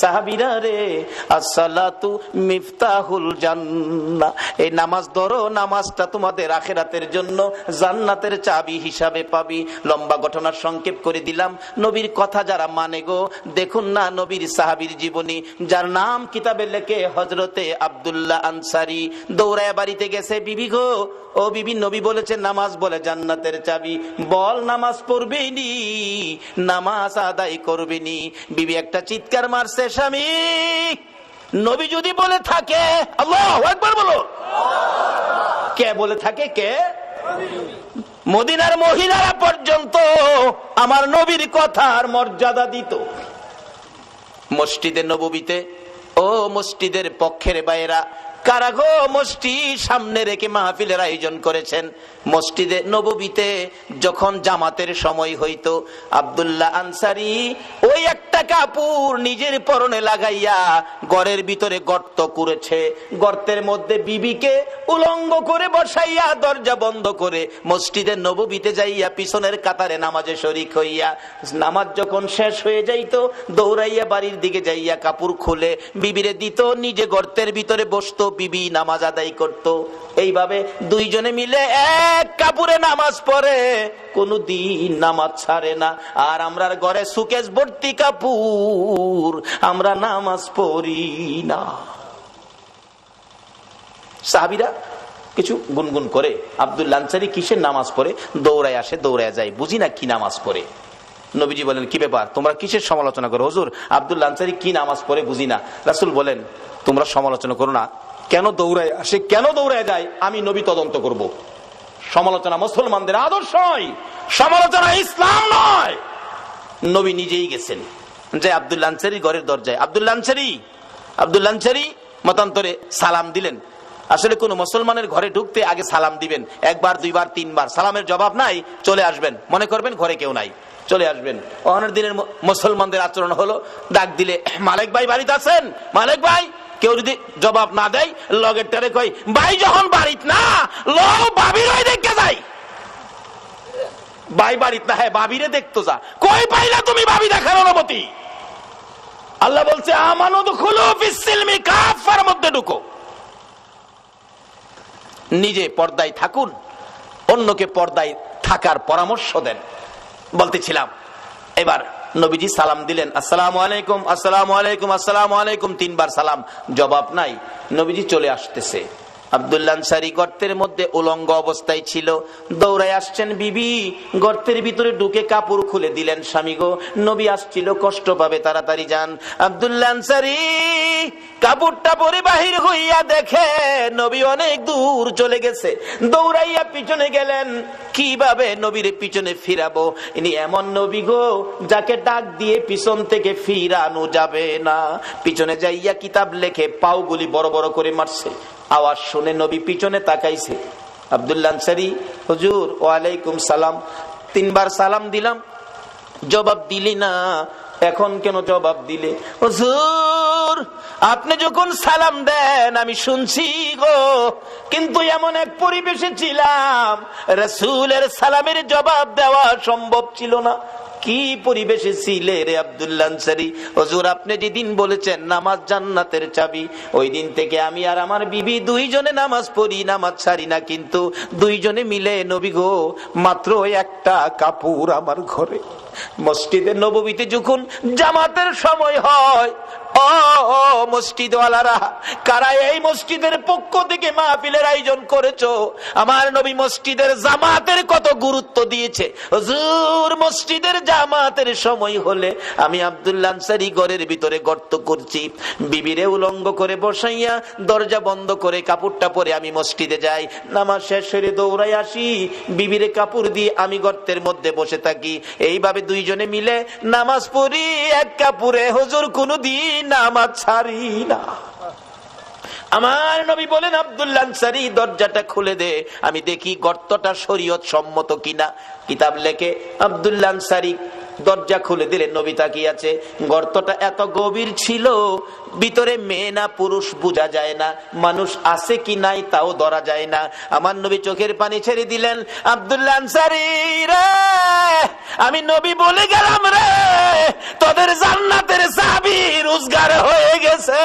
সাহাবিরা রে, আসসালাতু মিফতাহুল জান্নাহ এই নামাজ ধরো, নামাজটা তোমাদের আখেরাতের জন্য জান্নাতের চাবি হিসাবে পাবি। লম্বা ঘটনার সংক্ষেপ করে দিলাম। নবীর কথা যারা মানে গো, দেখুন না নবীর সাহাবীর জীবনী। যার নাম কিতাবে লেখে হজরতে আব্দুল্লাহ আনসারি। দৌড়ায় বাড়িতে গেছে, বিবি গো, ও বিবি, নবী বলেছে নামাজ বলে জান্নাতের চাবি। বল নামাজ পড়বেই নি, নামাজ আদায় করবে নি। বিবি একটা চিৎকার মারছে স্বামী, নবী যদি বলে থাকে একবার বলো। কে বলে থাকে, কে? মদিনার মহিলারা পর্যন্ত আমার নবীর কথার মর্যাদা দিত। মসজিদের নবীতে ও মসজিদের পক্ষের বাইরা কারাগো মসজিদ সামনে রেখে মাহফিলের আয়োজন করেছেন। মসজিদে নবীতে যখন জামাতের সময় হইতো, আব্দুল্লাহ আনসারি ওই একটা কাপড় নিজের পরনে লাগাইয়া ঘরের ভিতরে গর্ত করেছে। গর্তের মধ্যে বিবিকে উলঙ্গ করে বসাইয়া দরজা বন্ধ করে মসজিদে নবীতে যাইয়া পিছনের কাতারে নামাজে শরিক হইয়া, নামাজ যখন শেষ হয়ে যাইত, দৌড়াইয়া বাড়ির দিকে যাইয়া কাপড় খুলে বিবিরে দিত, নিজে গর্তের ভিতরে বসতো বিবি নামাজ আদায় করত। এইভাবে দুইজনে মিলে এক কাপড়ে নামাজ পড়ে। কোন দিন নামাজ ছাড়ে না। আর আমরার ঘরে সুকেশ ভর্তি কাপুর আমরা নামাজ পড়ি না। সাহাবিরা কিছু গুনগুন করে। আব্দুল লানসারি কিসের নামাজ পড়ে? দৌড়ায় আসে, দৌড়ায় যায়। বুঝি না কি নামাজ পড়ে? নবীজি বলেন, কি ব্যাপার? তোমরা কিসের সমালোচনা করো? হজুর, আব্দুল আনসারি কি নামাজ পড়ে বুঝি না। রাসুল বলেন, তোমরা সমালোচনা করো না। কেন দৌড়ায় আসে কেন দৌড়ায় যায়? আমি নবী তদন্ত করব। সমালোচনা মুসলমানদের আদর্শ নয়। সমালোচনা ইসলাম নয়। নবী নিজেই গেছেন। যে আব্দুল আনসারি ঘরের দরজায়। আব্দুল আনসারি আব্দুল আনসারি মতান্তরে সালাম দিলেন। আসলে কোন মুসলমানের ঘরে ঢুকতে আগে সালাম দিবেন। একবার, দুইবার, তিনবার। সালামের জবাব নাই, চলে আসবেন। মনে করবেন ঘরে কেউ নাই। চলে আসবেন। অনেক দিনের মুসলমানদের আচরণ হলো, ডাক দিলে, মালিক ভাই বাড়িতে আছেন? মালিক ভাই? কেউ যদি জবাব না দেয়, লগের টারে কই ভাই, যখন বাড়িত না লো বাবির ওই দেখে যাই। ভাই, বাড়িত না হ্যাঁ বাবিরে দেখতো যা। কই পাইলা তুমি ভাবি দেখার অনুমতি? আল্লাহ বলছে মধ্যে ঢুকো। নিজে পর্দায় থাকুন, অন্যকে পর্দায় থাকার পরামর্শ দেন। বলতেছিলাম, এবার নবীজি সালাম দিলেন, আসসালাম আলাইকুম আসসালাম আলাইকুম আসসালাম আলাইকুম, তিনবার সালাম। জবাব নাই। নবীজি চলে আসতেছে। আব্দুল্লাহ গর্তের মধ্যে উলঙ্গ অবস্থায় ছিল। দৌড়ায় আসছেন, বিবি, গর্তের ভিতরে ঢুকে কাপড় খুলে দিলেন স্বামী গো। নবী আসছিল, কষ্ট পাবে, তাড়াতাড়ি যান। আবদুল্লাহ আনসারি কাপড়টা পরে বাহির হইয়া দেখে নবী অনেক দূর চলে গেছে। দৌড়াইয়া পিছনে গেলেন, কীভাবে নবীর পিছনে ফিরাবো? ইনি এমন নবী গো, যাকে ডাক দিয়ে পিছন থেকে ফিরানো যাবে না। পিছনে যাইয়া কিতাব লেখে, পাওগুলি বড় বড় করে মারছে। আওয়াজ শুনে নবী পিছনে তাকাইছে। আব্দুল্লাহ আনসারি, হুজুর, ওয়ালাইকুম সালাম। তিনবার সালাম দিলাম। জবাব দিলি না। এখন কেন জবাব দিলে? আপনি যখন সালাম দেন, আমি শুনছি গো, কিন্তু এমন এক পরিবেশে ছিলাম, রসুলের সালামের জবাব দেওয়া সম্ভব ছিল না। কি পরিবেশে ছিলে রে আব্দুল্লাহ হজুর, আপনি যেদিন বলেছেন নামাজ জান্নাতের চাবি, ওই দিন থেকে আমি আর আমার বিবি দুইজনে নামাজ পড়ি, নামাজ ছাড়ি না, কিন্তু দুইজনে মিলে নবী গো, মাত্র একটা কাপড় আমার ঘরে। মসজিদের নবীতে যখন জামাতের সময় হয় মসজিদওয়ালারা, কারা এই মসজিদের পক্ষ থেকে মাহফিলের আয়োজন করেছ? আমার নবী মসজিদের জামাতের কত গুরুত্ব দিয়েছে। হুজুর, মসজিদের জামাতের সময় হলে আমি আব্দুল্লাহ আনসারি ঘরের ভিতরে গর্ত করছি। বিবিরে উলঙ্গ করে বসাইয়া দরজা বন্ধ করে কাপড়টা পরে আমি মসজিদে যাই। নামাজ শেষ হয়ে দৌড়াই আসি। বিবিরে কাপড় দিয়ে আমি গর্তের মধ্যে বসে থাকি। এইভাবে দুইজনে মিলে নামাজ পড়ি। এক কাপড়ে হুজুর কোনো দিন নামাজ ছাড়ি না। আমার নবী বলেন, আবদুল্লাহ দরজাটা খুলে দে। আমি দেখি গর্তটা শরীয়ত সম্মত কিনা। কিতাব লেখে, আবদুল্লাহ দরজা খুলে দিলে নবী তাকিয়ে আছে গর্তটা এত গভীর ছিল, ভিতরে মেয়ে না, পুরুষ বোঝা যায় না, মানুষ আছে কি নাই তাও ধরা যায় না। আমার নবী চোখের পানি ছেড়ে দিলেন, আব্দুল্লাহ আমি নবী বলে গেলাম রে, তোদের জান্নাতের চাবি রোজগার হয়ে গেছে।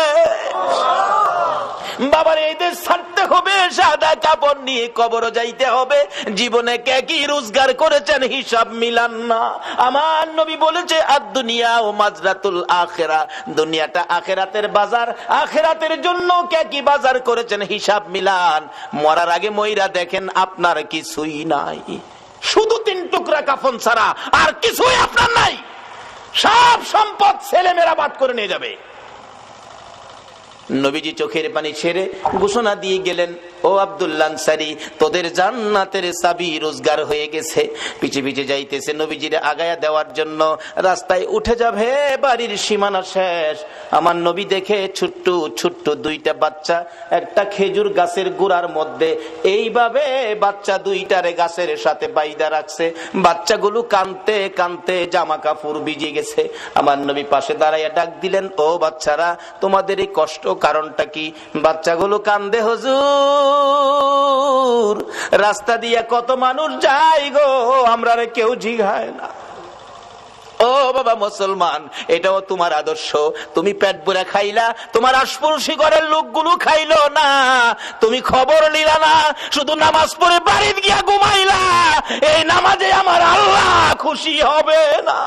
বাবার, এই দেশ ছাড়তে হবে, সাদা কাপড় নিয়ে কবর যাইতে হবে। জীবনে কে কি রোজগার করেছেন হিসাব মিলান না। আমার নবী বলেছে আর দুনিয়া ও মাজরাতুল আখেরা। দুনিয়াটা আখেরাতের বাজার, আখেরাতের জন্য কে কি বাজার করেছেন হিসাব মিলান। মরার আগে ময়রা দেখেন, আপনার কিছুই নাই। শুধু তিন টুকরা কাফন ছাড়া আর কিছুই আপনার নাই। সব সম্পদ ছেলে মেয়েরা বাদ করে নিয়ে যাবে। নবীজি চোখের পানি ছেড়ে ঘোষণা দিয়ে গেলেন, ও আব্দুল্লাহ আনসারী, তোদের জান্নাতের সাবি রোজগার হয়ে গেছে। পিছে পিছে যাইতেছে নবীজিরে আগায়া দেওয়ার জন্য। রাস্তায় উঠে যাবে, বাড়ির সীমানা শেষ। আমার নবী দেখে ছোট্ট ছোট্ট দুইটা বাচ্চা, একটা খেজুর গাছের গোড়ার মধ্যে। এইভাবে বাচ্চা দুইটারে গাছের সাথে বাইদা রাখছে। বাচ্চাগুলো কানতে কানতে জামা কাপড় ভিজে গেছে। আমার নবী পাশে দাঁড়াইয়া ডাক দিলেন, ও বাচ্চারা, তোমাদের এই কষ্ট কারণটা কি? বাচ্চাগুলো কান্দে, হজুর। রাস্তা দিয়ে কত মানুষ যায় গো আমরা কেউ জিঘায় না। ও বাবা মুসলমান, এটাও তোমার আদর্শ। তুমি পেট ভরে খাইলা, তোমার আশপড়শি ঘরের লোকগুলো খাইলো না। তুমি খবর নিলা না, শুধু নামাজ পড়ে বাড়িতে গিয়া ঘুমাইলা। এই নামাজে আমার আল্লাহ খুশি হবে না।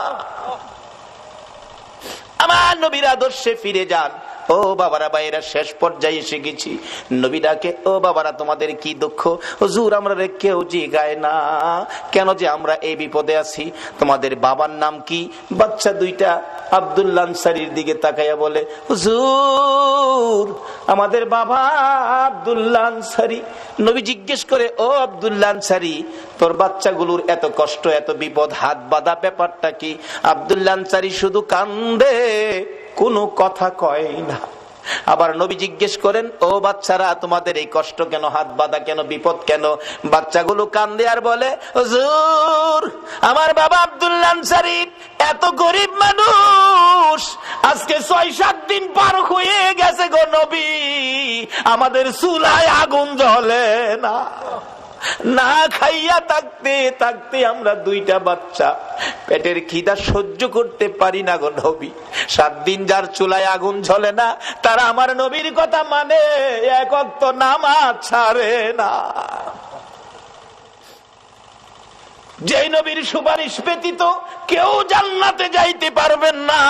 আমার নবীর আদর্শে ফিরে যান। ও বাবারা, বাইরা, শেষ পর্যায়ে এসে গেছি। নবীটাকে ও বাবারা, তোমাদের কি দুঃখ? হুজুর, আমরা কেউ জিগায় না। কেন যে আমরা এই বিপদে আছি? তোমাদের বাবার নাম কি? বাচ্চা দুইটা আব্দুল্লাহ আনসারির দিকে তাকাইয়া বলে, হুজুর, আমাদের বাবা আব্দুল্লাহ আনসারি। নবী জিজ্ঞেস করে, ও আব্দুল্লাহ আনসারি, তোর বাচ্চাগুলোর এত কষ্ট, এত বিপদ, হাত বাঁধা ব্যাপারটা কি? আব্দুল্লাহ আনসারি শুধু কান্দে। কোনো কথা কয় না। আবার নবী জিজ্ঞেস করেন, ও বাচ্চারা, তোমাদের এই কষ্ট কেন? হাত বাঁধা কেন? বিপদ কেন? বাচ্চাগুলো কান্দে আর বলে আমার বাবা আব্দুল্লাহ এত গরিব মানুষ। আজকে ছয় সাত দিন পার হয়ে গেছে গো নবী। আমাদের চুলায় আগুন জ্বলে না। না খাইয়া থাকতে থাকতে আমরা দুইটা বাচ্চা। পেটের খিদা সহ্য করতে পারি না গো নবী। সাত দিন যার চুলায় আগুন ঝলে না, তারা আমার নবীর কথা মানে। এক অক্ত নামাজ ছাড়ে না। যেই নবীর সুপারিশ ব্যতীত কেউ জান্নাতে যাইতে পারবেন না।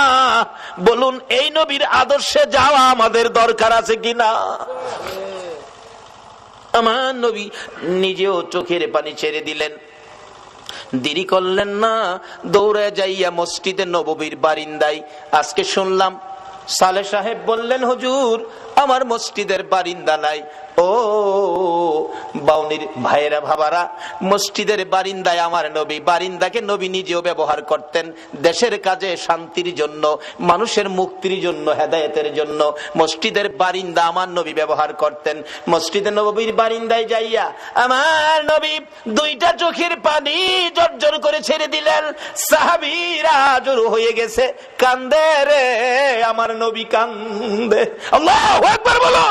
বলুন, এই নবীর আদর্শে যাওয়া আমাদের দরকার আছে কিনা? আমার নবী নিজেও চোখের পানি ছেড়ে দিলেন। দেরি করলেন না, দৌড়ে যাইয়া মসজিদে নববীর বারিন্দায়। আজকে শুনলাম সালে সাহেব বললেন, হুজুর, আমার মসজিদের বারিন্দা নাই। ও, বাউনির ভাইয়েরা, ভাবারা, মসজিদের বারিন্দায় আমার নবী, বারিন্দাকে নবী নিজেও ব্যবহার করতেন দেশের কাজে, শান্তির জন্য, মানুষের মুক্তির জন্য, হেদায়তের জন্য। মসজিদের বারিন্দা আমার নবী ব্যবহার করতেন। মসজিদের নবীর বারিন্দায় যাইয়া আমার নবী দুইটা চোখের পানি জর্জর করে ছেড়ে দিলেন। সাহাবিরা জোর হয়ে গেছে, কান্দে রে আমার নবী কান্দে। আল্লাহ একবার বলো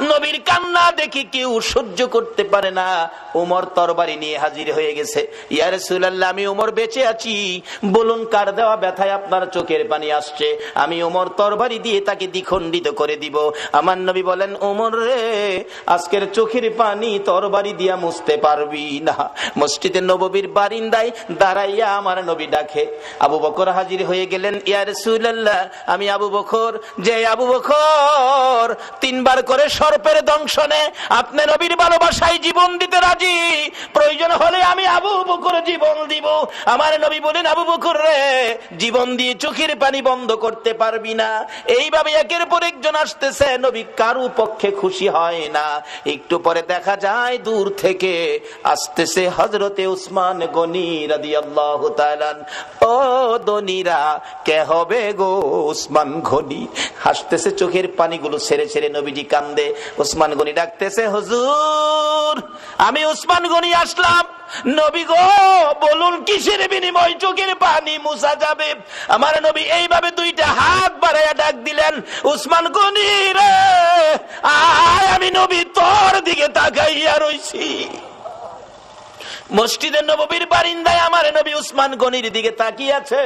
নবীর কান্না দেখি কেউ সহ্য করতে পারে না। উমর তরবারি নিয়ে হাজির হয়ে গেছে। ইয়ার সুলাল্লাহ আমি উমর বেঁচে আছি। বলুন, কার দেওয়া ব্যথায় আপনার চোখের পানি আসছে? আমি উমর তরবারি দিয়ে তাকে দ্বিখণ্ডিত করে দিব। আমার নবী বলেন, উমর রে, আজকের চোখের পানি তরবারি দিয়া মুছতে পারবি না। মসজিদে নববীর বারিন্দায় দাঁড়াইয়া আমার নবী ডাকে। আবু বকর হাজির হয়ে গেলেন ইয়ার সুলাল্লাহ আমি আবু বকর, যে আবু বকর, তিনবার করে সর্পের দংশনে আপনি নবীর ভালোবাসায় জীবন দিতে রাজি। প্রয়োজন হলে আমি আবু বকর জীবন দিব। আমার নবী বলেন, আবু বকর রে, জীবন দিয়ে চোখের পানি বন্ধ করতে পারবি না। এইভাবে একের পর একজন আসতেছে, নবী কারু পক্ষে খুশি হয় না। একটু পরে দেখা যায় দূর থেকে আসতেছে হজরতে উসমান গনি রাদি আল্লাহ ও দনিরা, কে হবে গো উসমান ঘনি হাসতেছে, চোখের পানিগুলো ছেড়ে ছেড়ে নবীজি কান্দে। উসমান গনি ডাকতেছে, হুজুর, আমি উসমান গনি আসলাম। নবী গো, বলুন কিসের বিনিময় চোখের পানি মুসা যাবে? আমার নবী এইভাবে দুইটা হাত বাড়াইয়া ডাক দিলেন, উসমান গনি রে, আয়, আমি নবী তোর দিকে তাকাইয়া রইছি। মসজিদের নবীর বারিন্দায় আমার নবী উসমান গনির দিকে তাকিয়েছে।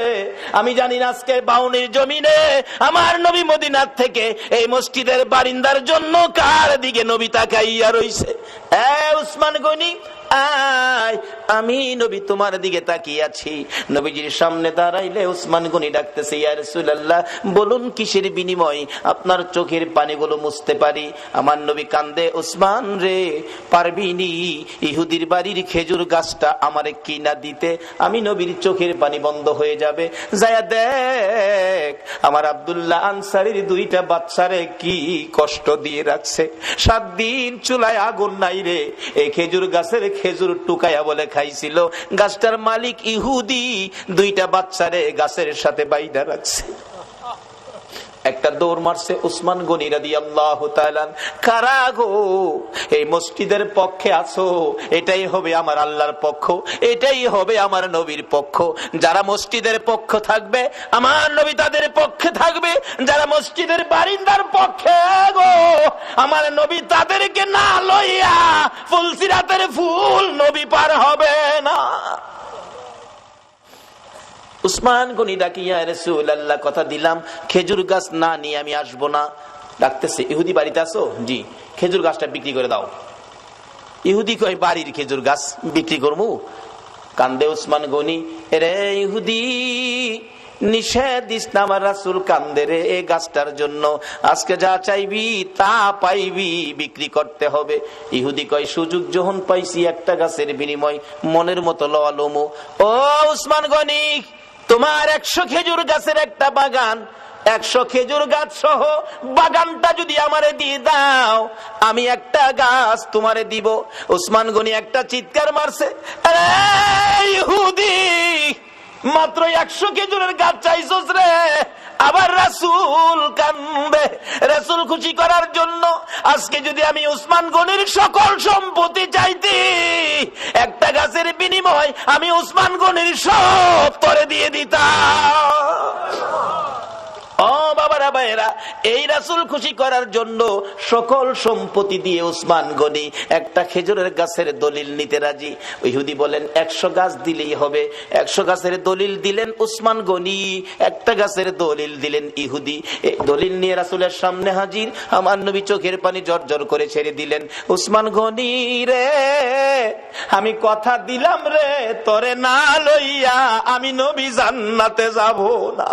আমি জানি না আজকে বাউনির জমিনে আমার নবী মদিনার থেকে এই মসজিদের বারিন্দার জন্য কার দিকে নবী তাকাইয়া রইছে। এ উসমান গনি, আয় আমি নবী তোমার দিকে তাকিয়ে আছি। নবীজির সামনে দাঁড়াইলে উসমান গনি ডাকতেছে, ইয়া রাসূলুল্লাহ, বলুন কিসের বিনিময় আপনার চোখের পানিগুলো মুছতে পারি? আমার নবী কান্দে, উসমান রে পারবিনি ইহুদির বাড়ির খেজুর গাছটা আমার কিনা দিতে? আমি নবীর চোখের পানি বন্ধ হয়ে যাবে। যায়া দেখ, আমার আবদুল্লাহ আনসারির দুইটা বাচ্চারে কি কষ্ট দিয়ে রাখছে। সাত দিন চুলায় আগুন নাই রে, এই খেজুর গাছের খেজুর টুকায়া বলে খাইছিল গাছটার মালিক ইহুদি। দুইটা বাচ্চারে গাছের সাথে বাইদা রাখছে। একটা দৌড় মারছে উসমান গনিরা দিয়ে আল্লাহ কারা গো? এই মসজিদের পক্ষে আছো? এটাই হবে আমার আল্লাহর পক্ষ, এটাই হবে আমার নবীর পক্ষ। যারা মসজিদের পক্ষ থাকবে, আমার নবী তাদের পক্ষে থাকবে। যারা মসজিদের বারিন্দার পক্ষে, গো, আমার নবী তাদেরকে না লইয়া ফুলসিরাতের ফুল নবী পার হবে না। উসমান গনি ডাকিয়া রসুল আল্লাহ কথা দিলাম। খেজুর গাছ না নিয়ে আমি আসব না। ডাকতেছে, ইহুদি বাড়িতে আসো জি। খেজুর গাছটা বিক্রি করে দাও। ইহুদি কয় বাড়ির খেজুর গাছ বিক্রি করব? কান্দে উসমান গনি রে ইহুদি, নিষেধ ইসলাম রাসুল রে এই গাছটার জন্য। আজকে যা চাইবি, তা পাইবি, বিক্রি করতে হবে। ইহুদি কয়, সুযোগ যখন পাইছি একটা গাছের বিনিময়, মনের মতো লমো। ও উসমান গনি তোমার একশো খেজুর গাছের একটা বাগান, একশো খেজুর গাছ সহ বাগানটা যদি আমারে দিয়ে দাও, আমি একটা গাছ তোমারে দিব। ওসমান গনি একটা চিৎকার মারছে মাত্র একশো খেজুরের গাছ চাইছ রে? আবার রাসুল কান্দে রাসুল খুশি করার জন্য আজকে যদি আমি উসমান গনির সকল সম্পত্তি চাইতি, একটা গাছের বিনিময় আমি উসমান গনির সব তরে দিয়ে দিতাম। বাবারা, ভাইয়েরা, এই রাসুল খুশি করার জন্য সকল সম্পত্তি দিয়ে উসমান গনি একটা খেজুরের গাছের দলিল নিতে রাজি। ইহুদি বলেন, একশো গাছ দিলেই হবে। একশো গাছের দলিল দিলেন উসমান গনি, একটা গাছের দলিল দিলেন ইহুদি। দলিল নিয়ে রাসুলের সামনে হাজির, আমার নবী চোখের পানি জর্জর করে ছেড়ে দিলেন। উসমান গনি রে, আমি কথা দিলাম রে, তোরে না লইয়া আমি নবী জান্নাতে যাব না।